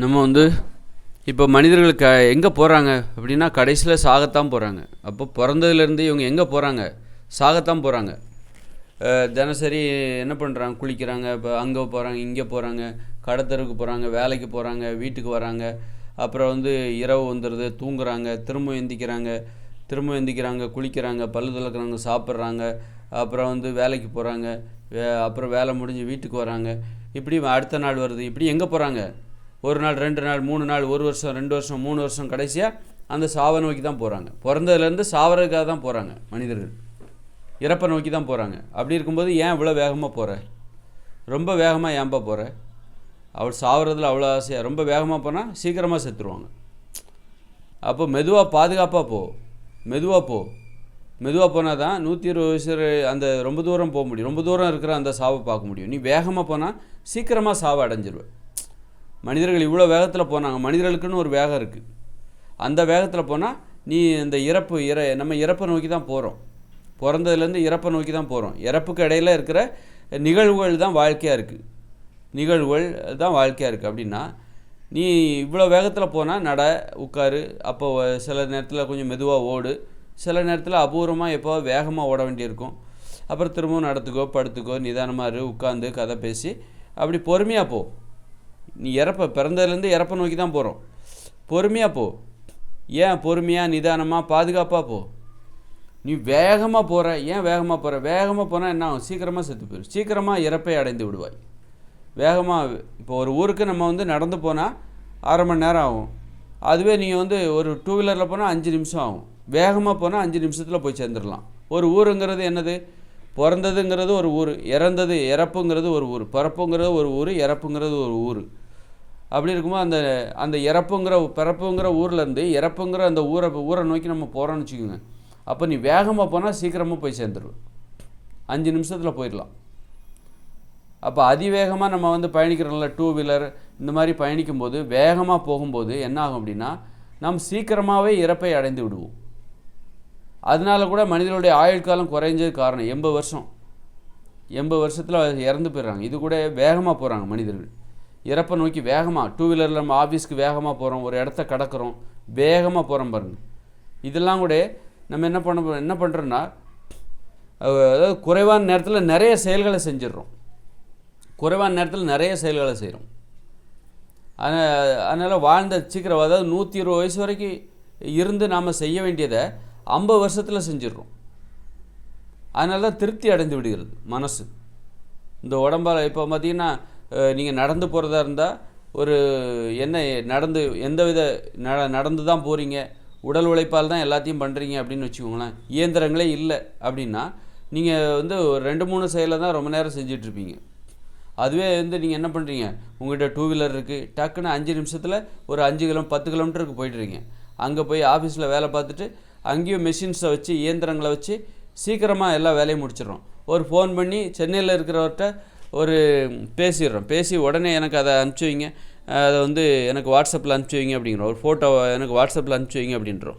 நம்ம வந்து இப்போ மனிதர்கள் க எங்கே போகிறாங்க அப்படின்னா கடைசியில் சாகத்தான் போகிறாங்க அப்போ பிறந்ததுலேருந்து இவங்க எங்கே போகிறாங்க சாகத்தான் போகிறாங்க தினசரி என்ன பண்ணுறாங்க குளிக்கிறாங்க. இப்போ அங்கே போகிறாங்க இங்கே போகிறாங்க கடத்தருக்கு போகிறாங்க வேலைக்கு போகிறாங்க வீட்டுக்கு வராங்க. அப்புறம் வந்து இரவு வந்துடுது தூங்குறாங்க திரும்ப எந்திக்கிறாங்க. திரும்ப எந்திக்கிறாங்க குளிக்கிறாங்க பல்லு துளக்குறாங்க சாப்பிட்றாங்க. அப்புறம் வந்து வேலைக்கு போகிறாங்க அப்புறம் வேலை முடிஞ்சு வீட்டுக்கு வராங்க. இப்படி அடுத்த நாள் வருது. இப்படி எங்கே போகிறாங்க ஒரு நாள் ரெண்டு நாள் மூணு நாள் ஒரு வருஷம் ரெண்டு வருஷம் மூணு வருஷம் கடைசியாக அந்த சாவை நோக்கி தான் போகிறாங்க பிறந்ததுலேருந்து சாவறதுக்காக தான் போகிறாங்க மனிதர்கள். இறப்பை நோக்கி தான் போகிறாங்க அப்படி இருக்கும்போது ஏன் இவ்வளோ வேகமாக போகிற ரொம்ப வேகமாக ஏன்பா போகிற அவள் சாவறதுல அவ்வளோ ஆசையாக ரொம்ப வேகமாக போனால் சீக்கிரமாக செத்துருவாங்க. அப்போ மெதுவாக பாதுகாப்பாக போ. மெதுவாக போ. மெதுவாக போனால் தான் நூற்றி இருபது வயசு அந்த ரொம்ப தூரம் போக முடியும். ரொம்ப தூரம் இருக்கிற அந்த சாவை பார்க்க முடியும். நீ வேகமாக போனால் சீக்கிரமாக சாவை அடைஞ்சிருவேன் மனிதர்கள் இவ்வளோ வேகத்தில் போனாங்க. மனிதர்களுக்குன்னு ஒரு வேகம் இருக்குது அந்த வேகத்தில் போனால் நீ இந்த இறப்பு இற நம்ம இறப்பை நோக்கி தான் போகிறோம் பிறந்ததுலேருந்து இறப்பை நோக்கி தான் போகிறோம் இறப்புக்கு இடையில இருக்கிற நிகழ்வுகள் தான் வாழ்க்கையாக இருக்குது நிகழ்வுகள் தான் வாழ்க்கையாக இருக்குது அப்படின்னா நீ இவ்வளோ வேகத்தில் போனால் நட உட்காரு. அப்போ சில நேரத்தில் கொஞ்சம் மெதுவாக ஓடு. சில நேரத்தில் அபூர்வமாக எப்போ வேகமாக ஓட வேண்டியிருக்கும். அப்புறம் திரும்பவும் நடத்துக்கோ படுத்துக்கோ நிதானமாக இரு உட்காந்து கதை பேசி அப்படி பொறுமையாக போ. நீ இறப்ப பிறந்ததுலேருந்து இறப்பை நோக்கி தான் போகிறோம் பொறுமையாக போ. ஏன் பொறுமையாக நிதானமாக பாதுகாப்பாக போ. நீ வேகமாக போகிற ஏன் வேகமாக போகிற வேகமாக போனால் என்ன ஆகும்? சீக்கிரமாக செத்து போயிடும் சீக்கிரமாக இறப்பை அடைந்து விடுவாய். வேகமாக இப்போ ஒரு ஊருக்கு நம்ம வந்து நடந்து போனால் அரை மணி நேரம் ஆகும். அதுவே நீங்கள் வந்து ஒரு டூ வீலரில் போனால் அஞ்சு நிமிஷம் ஆகும். வேகமாக போனால் அஞ்சு நிமிஷத்தில் போய் சேர்ந்துடலாம். ஒரு ஊருங்கிறது என்னது? பிறந்ததுங்கிறது ஒரு ஊர் இறந்தது இறப்புங்கிறது ஒரு ஊர் பிறப்புங்கிறது ஒரு ஊர் இறப்புங்கிறது ஒரு ஊர். அப்படி இருக்கும்போது அந்த அந்த இறப்புங்கிற பிறப்புங்கிற ஊர்லேருந்து இறப்புங்கிற அந்த ஊரை ஊரை நோக்கி நம்ம போகிறோம்னு வச்சுக்கோங்க. அப்போ நீ வேகமாக போனால் சீக்கிரமாக போய் சேர்ந்துருவேன் அஞ்சு நிமிஷத்தில் போயிடலாம். அப்போ அதிவேகமாக நம்ம வந்து பயணிக்கிறோம்ல டூ வீலர் இந்த மாதிரி பயணிக்கும்போது வேகமாக போகும்போது என்ன ஆகும் அப்படின்னா நாம் சீக்கிரமாகவே இறப்பை அடைந்து விடுவோம். அதனால கூட மனிதனுடைய ஆயுள் காலம் குறைஞ்சது காரணம் எண்பது வருஷம். எண்பது வருஷத்தில் இறந்து போயிடுறாங்க. இது கூட வேகமாக போகிறாங்க மனிதர்கள். இறப்பை நோக்கி வேகமாக டூ வீலரில் நம்ம ஆஃபீஸ்க்கு வேகமாக போகிறோம் ஒரு இடத்த கடக்கிறோம் வேகமாக போகிறோம் பாருங்கள் இதெல்லாம் கூட நம்ம என்ன பண்ண என்ன பண்ணுறோன்னா அதாவது குறைவான நேரத்தில் நிறைய செயல்களை செஞ்சிடுறோம். குறைவான நேரத்தில் நிறைய செயல்களை செய்கிறோம் அதனால் அதனால் வாழ்ந்த சீக்கிரம் அதாவது நூற்றி இருபது வயசு வரைக்கும் இருந்து நாம் செய்ய வேண்டியதை ஐம்பது வருஷத்தில் செஞ்சிடுறோம். அதனால தான் திருப்தி அடைந்து விடுகிறது மனசு. இந்த உடம்பால் இப்போ பார்த்தீங்கன்னா நீங்கள் நடந்து போகிறதா இருந்தால் ஒரு என்ன நடந்து எந்த வித நட நடந்து தான் போகிறீங்க உடல் உழைப்பால் தான் எல்லாத்தையும் பண்ணுறீங்க அப்படின்னு வச்சுக்கோங்களேன். இயந்திரங்களே இல்லை அப்படின்னா நீங்கள் வந்து ஒரு ரெண்டு மூணு செயலை தான் ரொம்ப நேரம் செஞ்சிட்ருப்பீங்க. அதுவே வந்து நீங்கள் என்ன பண்ணுறீங்க உங்கள்கிட்ட டூ வீலர் இருக்குது டக்குன்னு அஞ்சு நிமிஷத்தில் ஒரு அஞ்சு கிலோ பத்து கிலோமீட்டருக்கு போயிட்டுறீங்க அங்கே போய் ஆஃபீஸில் வேலை பார்த்துட்டு அங்கேயும் மெஷின்ஸை வச்சு இயந்திரங்களை வச்சு சீக்கிரமாக எல்லா வேலையும் முடிச்சிடுறோம். ஒரு ஃபோன் பண்ணி சென்னையில் இருக்கிறவர்கிட்ட ஒரு பேசிடுறோம். பேசி உடனே எனக்கு அதை அனுப்பிச்சி வைங்க அதை வந்து எனக்கு வாட்ஸ்அப்பில் அனுப்பிச்சி வைங்க அப்படிங்கிறோம். ஒரு ஃபோட்டோவை எனக்கு வாட்ஸ்அப்பில் அனுப்பிச்சி வைங்க அப்படின்றோம்.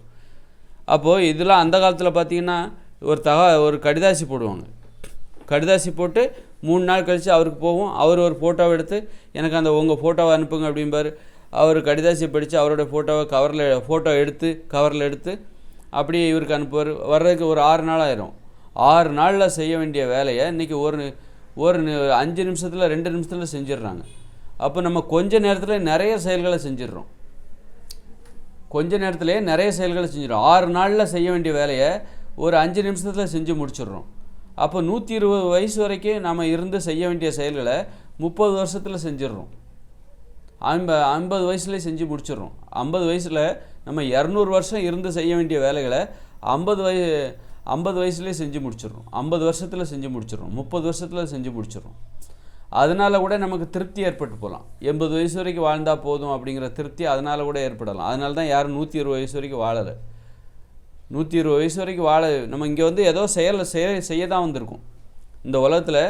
அப்போது இதெல்லாம் அந்த காலத்தில் பார்த்தீங்கன்னா ஒரு தகா ஒரு கடிதாசி போடுவாங்க. கடிதாசி போட்டு மூணு நாள் கழித்து அவருக்கு போவோம். அவர் ஒரு ஃபோட்டோவை எடுத்து எனக்கு அந்த உங்கள் ஃபோட்டோவை அனுப்புங்க அப்படிம்பார். அவர் கடிதாசி படித்து அவரோட ஃபோட்டோவை கவரில் ஃபோட்டோ எடுத்து கவரில் எடுத்து அப்படியே இவருக்கு அனுப்புவார். வர்றதுக்கு ஒரு ஆறு நாள் ஆயிரும். ஆறு நாளில் செய்ய வேண்டிய வேலையை இன்றைக்கி ஒரு ஒரு அஞ்சு நிமிஷத்தில் ரெண்டு நிமிஷத்தில் செஞ்சிடுறாங்க அப்போ நம்ம கொஞ்ச நேரத்தில் நிறைய செயல்களை செஞ்சிடுறோம் கொஞ்ச நேரத்திலே நிறைய செயல்களை செஞ்சிடும் ஆறு நாளில் செய்ய வேண்டிய வேலையை ஒரு அஞ்சு நிமிஷத்தில் செஞ்சு முடிச்சிடுறோம் அப்போ நூற்றி இருபது வயசு வரைக்கும் நம்ம இருந்து செய்ய வேண்டிய செயல்களை முப்பது வருஷத்தில் செஞ்சிடுறோம் ஐம்ப ஐம்பது வயசுலேயே செஞ்சு முடிச்சிடுறோம் ஐம்பது வயசில் நம்ம இரநூறு வருஷம் இருந்து செய்ய வேண்டிய வேலைகளை ஐம்பது வய ஐம்பது வயசுலேயே செஞ்சு முடிச்சிடணும். ஐம்பது வருஷத்தில் செஞ்சு முடிச்சிடணும். முப்பது வருஷத்தில் செஞ்சு முடிச்சிடணும். அதனால் கூட நமக்கு திருப்தி ஏற்பட்டு போகலாம். எண்பது வயசு வரைக்கும் வாழ்ந்தால் போதும் அப்படிங்கிற திருப்தி அதனால் கூட ஏற்படலாம். அதனால தான் யாரும் நூற்றி இருபது வயசு வரைக்கும் வாழலை. நூற்றி இருபது வயசு வரைக்கும் வாழ நம்ம இங்கே வந்து ஏதோ செயலை செய்ய செய்ய தான் வந்திருக்கோம். இந்த உலகத்தில்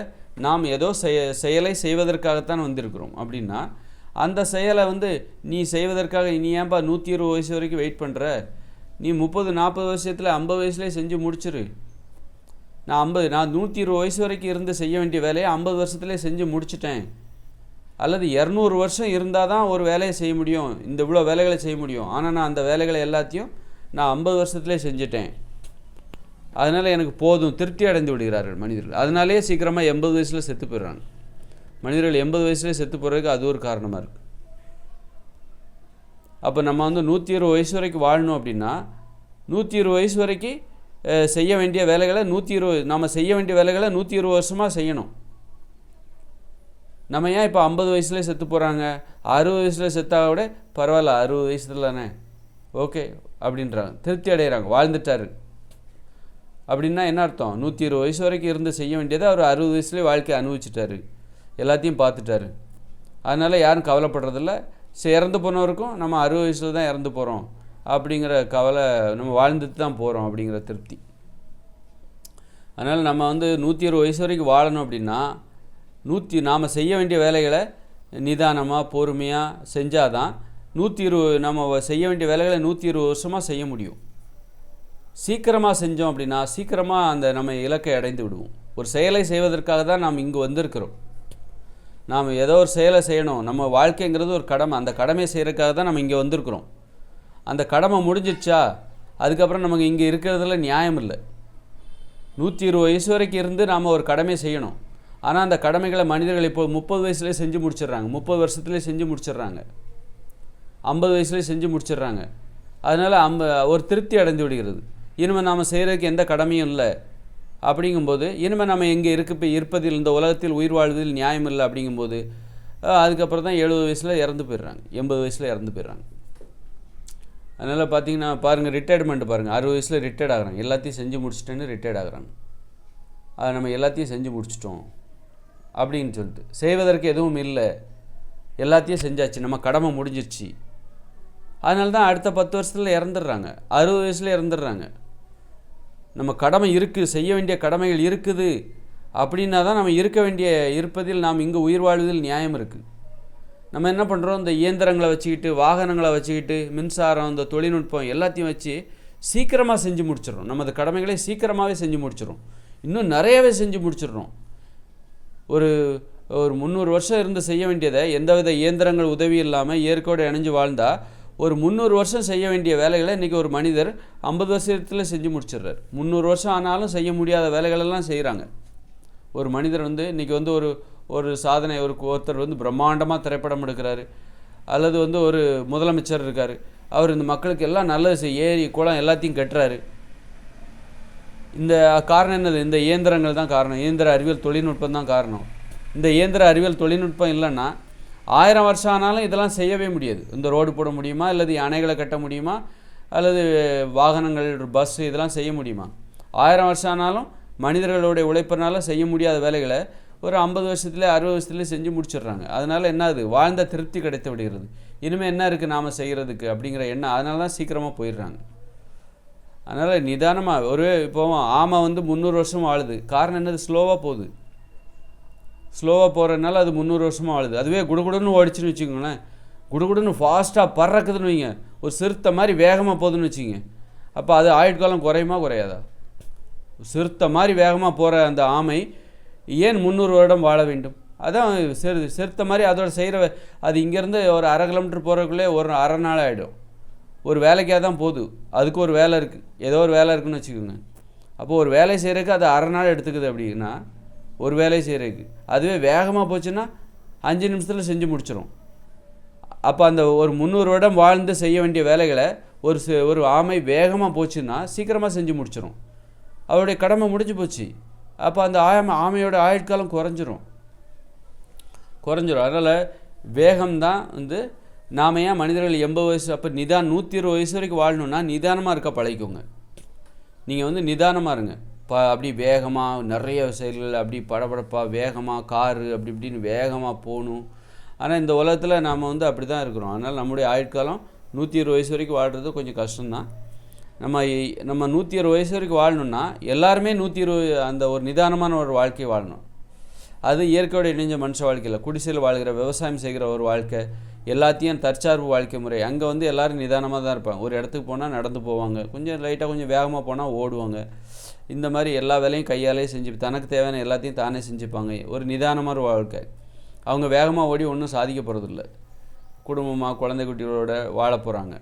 நாம் ஏதோ செய செயலை செய்வதற்காகத்தான் வந்திருக்கிறோம். அப்படின்னா அந்த செயலை வந்து நீ செய்வதற்காக நீ ஏன்பா நூற்றி இருபது வயசு வரைக்கும் வெயிட் பண்ணுற நீ முப்பது நாற்பது வருஷத்தில் ஐம்பது வயசுலேயே செஞ்சு முடிச்சிரு. நான் ஐம்பது நான் நூற்றி இருபது வயசு வரைக்கும் இருந்து செய்ய வேண்டிய வேலையை ஐம்பது வருஷத்துலேயே செஞ்சு முடிச்சிட்டேன். அல்லது இரநூறு வருஷம் இருந்தால் தான் ஒரு வேலையை செய்ய முடியும். இந்த இவ்வளோ வேலைகளை செய்ய முடியும். ஆனால் நான் அந்த வேலைகளை எல்லாத்தையும் நான் ஐம்பது வருஷத்துலேயே செஞ்சுட்டேன். அதனால் எனக்கு போதும். திருப்தி அடைந்து விடுகிறார்கள் மனிதர்கள். அதனாலேயே சீக்கிரமாக எண்பது வயசில் செத்து போயிடுறாங்க. மனிதர்கள் எண்பது வயசுலேயே செத்து போகிறதுக்கு அது ஒரு காரணமாக இருக்குது அப்போ நம்ம வந்து நூற்றி இருபது வயசு வரைக்கும் வாழணும் அப்படின்னா நூற்றி இருபது வயசு வரைக்கும் செய்ய வேண்டிய வேலைகளை நூற்றி இருபது நம்ம செய்ய வேண்டிய வேலைகளை நூற்றி இருபது வருஷமாக செய்யணும். நம்ம ஏன் இப்போ ஐம்பது வயசுலேயே செத்து போகிறாங்க அறுபது வயசில் செத்தா கூட பரவாயில்ல அறுபது வயசுல தானே ஓகே அப்படின்றாங்க. திருப்தி அடைகிறாங்க வாழ்ந்துட்டாரு. அப்படின்னா என்ன அர்த்தம்? நூற்றி இருபது வயசு வரைக்கும் இருந்து செய்ய வேண்டியதை அவர் அறுபது வயசுலேயே வாழ்க்கையை அனுபவிச்சிட்டாரு. எல்லாத்தையும் பார்த்துட்டாரு. அதனால் யாரும் கவலைப்படுறதில்ல. சரி இறந்து போனவருக்கும் நம்ம அறுபது வயசில் தான் இறந்து போகிறோம் அப்படிங்கிற கவலை நம்ம வாழ்ந்துட்டு தான் போகிறோம் அப்படிங்கிற திருப்தி. அதனால் நம்ம வந்து நூற்றி இருபது வயசு வரைக்கும் வாழணும் அப்படின்னா நூற்றி நாம் செய்ய வேண்டிய வேலைகளை நிதானமாக பொறுமையாக செஞ்சால் தான் நூற்றி இருபது நம்ம செய்ய வேண்டிய வேலைகளை நூற்றி இருபது வருஷமாக செய்ய முடியும். சீக்கிரமாக செஞ்சோம் அப்படின்னா சீக்கிரமாக அந்த நம்ம இலக்கை அடைந்து விடுவோம். ஒரு செயலை செய்வதற்காக தான் நாம் இங்கு வந்திருக்கிறோம். நாம் ஏதோ ஒரு செயலை செய்யணும். நம்ம வாழ்க்கைங்கிறது ஒரு கடமை. அந்த கடமையை செய்கிறதுக்காக தான் நம்ம இங்கே வந்திருக்கிறோம். அந்த கடமை முடிஞ்சிடுச்சா அதுக்கப்புறம் நமக்கு இங்கே இருக்கிறதுல நியாயம் இல்லை. நூற்றி இருபது வயசு வரைக்கும் இருந்து நாம் ஒரு கடமை செய்யணும். ஆனால் அந்த கடமைகளை மனிதர்கள் இப்போ முப்பது வயசுலேயே செஞ்சு முடிச்சிடுறாங்க. முப்பது வருஷத்துலேயே செஞ்சு முடிச்சிடுறாங்க. ஐம்பது வயசுலேயே செஞ்சு முடிச்சிடுறாங்க. அதனால் அம்ப ஒரு திருப்தி அடைந்து விடுகிறது. இனிமேல் நாம் செய்கிறதுக்கு எந்த கடமையும் இல்லை. அப்படிங்கும்போது இனிமேல் நம்ம எங்கே இருக்கு? இருப்பதில் இந்த உலகத்தில் உயிர் வாழ்வதில் நியாயம் இல்லை அப்படிங்கும்போது அதுக்கப்புறம் தான் எழுபது வயசில் இறந்து போயிடுறாங்க. எண்பது வயசில் இறந்து போயிடுறாங்க. அதனால் பார்த்தீங்கன்னா பாருங்கள் ரிட்டையர்மெண்ட் பாருங்கள் அறுபது வயசில் ரிட்டையர்ட் ஆகுறாங்க. எல்லாத்தையும் செஞ்சு முடிச்சிட்டேன்னு ரிட்டையர்ட் ஆகுறாங்க. அதை நம்ம எல்லாத்தையும் செஞ்சு முடிச்சிட்டோம் அப்படின்னு சொல்லிட்டு. செய்வதற்கு எதுவும் இல்லை. எல்லாத்தையும் செஞ்சாச்சு. நம்ம கடமை முடிஞ்சிருச்சு. அதனால தான் அடுத்த பத்து வருஷத்தில் இறந்துடுறாங்க. அறுபது வயசில் இறந்துடுறாங்க. நம்ம கடமை இருக்குது செய்ய வேண்டிய கடமைகள் இருக்குது. அப்படின்னா தான் நம்ம இருக்க வேண்டிய இருப்பதில் நாம் இங்கே உயிர் வாழ்வதில் நியாயம் இருக்குது நம்ம என்ன பண்ணுறோம் இந்த இயந்திரங்களை வச்சுக்கிட்டு வாகனங்களை வச்சுக்கிட்டு மின்சாரம் இந்த தொழில்நுட்பம் எல்லாத்தையும் வச்சு சீக்கிரமாக செஞ்சு முடிச்சிடும் நமது கடமைகளை சீக்கிரமாகவே செஞ்சு முடிச்சிடும் இன்னும் நிறையவே செஞ்சு முடிச்சிடுறோம். ஒரு ஒரு முந்நூறு வருஷம் இருந்து செய்ய வேண்டியதை எந்தவித இயந்திரங்கள் உதவி இல்லாமல் இயற்கையோடு இணைஞ்சு வாழ்ந்தால் ஒரு முந்நூறு வருஷம் செய்ய வேண்டிய வேலைகளை இன்றைக்கி ஒரு மனிதர் ஐம்பது வருஷத்தில் செஞ்சு முடிச்சிடுறார். முந்நூறு வருஷம் ஆனாலும் செய்ய முடியாத வேலைகளெல்லாம் செய்கிறாங்க ஒரு மனிதர் வந்து இன்றைக்கி வந்து ஒரு ஒரு சாதனை ஒரு ஒருத்தர் வந்து பிரம்மாண்டமாக திரைப்படம் எடுக்கிறாரு. அல்லது வந்து ஒரு முதலமைச்சர் இருக்கார். அவர் இந்த மக்களுக்கு எல்லாம் நல்லது செய் ஏரி குளம் எல்லாத்தையும் கட்டுறாரு. இந்த காரணம் என்னது? இந்த இயந்திரங்கள் தான் காரணம். இயந்திர அறிவியல் தொழில்நுட்பம் தான் காரணம். இந்த இயந்திர அறிவியல் தொழில்நுட்பம் இல்லைன்னா ஆயிரம் வருஷம் ஆனாலும் இதெல்லாம் செய்யவே முடியாது. இந்த ரோடு போட முடியுமா? அல்லது அணைகளை கட்ட முடியுமா? அல்லது வாகனங்கள் பஸ் இதெல்லாம் செய்ய முடியுமா? ஆயிரம் வருஷம் ஆனாலும் மனிதர்களுடைய உழைப்பினால செய்ய முடியாத வேலைகளை ஒரு ஐம்பது வருஷத்துல அறுபது வருஷத்துல செஞ்சு முடிச்சிடுறாங்க. அதனால் என்ன அது வாழ்ந்த திருப்தி கிடைத்து விடுகிறது. இனிமேல் என்ன இருக்குது நாம் செய்கிறதுக்கு அப்படிங்கிற எண்ணம் அதனால தான் சீக்கிரமாக போயிடுறாங்க. அதனால் நிதானமாக ஒரு இப்போ ஆமை வந்து முந்நூறு வருஷம் வாழுது. காரணம் என்னது? ஸ்லோவாக போகுது. ஸ்லோவாக போகிறதுனால அது முந்நூறு வருஷமாக வாழுது அதுவே குடுகுடுன்னு ஓடிச்சுன்னு வச்சுக்கோங்களேன். குடுகுடுன்னு ஃபாஸ்ட்டாக பறக்குதுன்னு வைங்க. ஒரு சிறுத்தை மாதிரி வேகமாக போகுதுன்னு வச்சுங்க அப்போ அது ஆயுட்காலம் குறையுமா குறையாதா? சிறுத்தை மாதிரி வேகமாக போகிற அந்த ஆமை ஏன் முந்நூறு வருடம் வாழ வேண்டும்? அதான் சிறு சிறுத்தை மாதிரி அதோட செய்கிற அது இங்கேருந்து ஒரு அரை கிலோமீட்டர் போகிறதுக்குள்ளே ஒரு அரை நாள் ஆகிடும் ஒரு வேலைக்காக தான் போகுது அதுக்கு ஒரு வேலை இருக்குது ஏதோ ஒரு வேலை இருக்குன்னு வச்சுக்கோங்க. அப்போது ஒரு வேலை செய்கிறதுக்கு அது அரை நாள் எடுத்துக்குது அப்படின்னா ஒரு வேலையை செய்கிறதுக்கு அதுவே வேகமாக போச்சுன்னா அஞ்சு நிமிஷத்தில் செஞ்சு முடிச்சிடும் அப்போ அந்த ஒரு முந்நூறு வருடம் வாழ்ந்து செய்ய வேண்டிய வேலைகளை ஒரு ஒரு ஆமை வேகமாக போச்சுன்னா சீக்கிரமாக செஞ்சு முடிச்சிடும் அவருடைய கடமை முடிஞ்சு போச்சு. அப்போ அந்த ஆமை ஆமையோட ஆயுட்காலம் குறைஞ்சிரும். குறைஞ்சிரும். அதனால் வேகம்தான் வந்து நாம ஏன் மனிதர்கள் எண்பது வயசு அப்போ நிதான் நூற்றி இருபது வயசு வரைக்கும் வாழணுன்னா நிதானமாக இருக்க பழகிக்கோங்க. நீங்கள் வந்து நிதானமாக இருங்க. ப அப்படி வேகமாக நிறைய செயல்கள் அப்படி படபடப்பாக வேகமாக காரு அப்படி இப்படின்னு வேகமாக போகணும். ஆனால் இந்த உலகத்தில் நாம் வந்து அப்படி தான் இருக்கிறோம். அதனால் நம்முடைய ஆயுட்காலம் நூற்றி இருபது வயசு வரைக்கும் வாழ்கிறது கொஞ்சம் கஷ்டம்தான். நம்ம நம்ம நூற்றி இருபது வயசு வரைக்கும் வாழணும்னா எல்லாருமே நூற்றி இருபது அந்த ஒரு நிதானமான ஒரு வாழ்க்கை வாழணும். அது இயற்கையோட இணைஞ்ச மனுஷ வாழ்க்கையில் குடிசையில் வாழ்கிற விவசாயம் செய்கிற ஒரு வாழ்க்கை எல்லாத்தையும் தற்சார்பு வாழ்க்கை முறை. அங்கே வந்து எல்லாரும் நிதானமாக தான் இருப்பாங்க. ஒரு இடத்துக்கு போனால் நடந்து போவாங்க. கொஞ்சம் லைட்டாக கொஞ்சம் வேகமாக போனால் ஓடுவாங்க. இந்த மாதிரி எல்லா வேலையும் கையாலே செஞ்சு தனக்கு தேவையான எல்லாத்தையும் தானே செஞ்சுப்பாங்க. ஒரு நிதானமான ஒரு வாழ்க்கை. அவங்க வேகமாக ஓடி ஒன்றும் சாதிக்க போகிறதில்ல குடும்பமாக குழந்தை குட்டிகளோட வாழ போகிறாங்க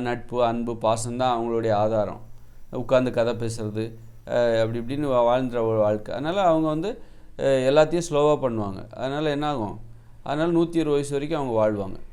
நட்பு அன்பு பாசம்தான் அவங்களுடைய ஆதாரம். உட்காந்து கதை பேசுறது அப்படி இப்படின்னு வா- வாழ்ந்துற ஒரு வாழ்க்கை. அதனால் அவங்க வந்து எல்லாத்தையும் ஸ்லோவாக பண்ணுவாங்க. அதனால் என்னாகும் அதனால் நூற்றி இருபது வயசு வரைக்கும் அவங்க வாழ்வாங்க.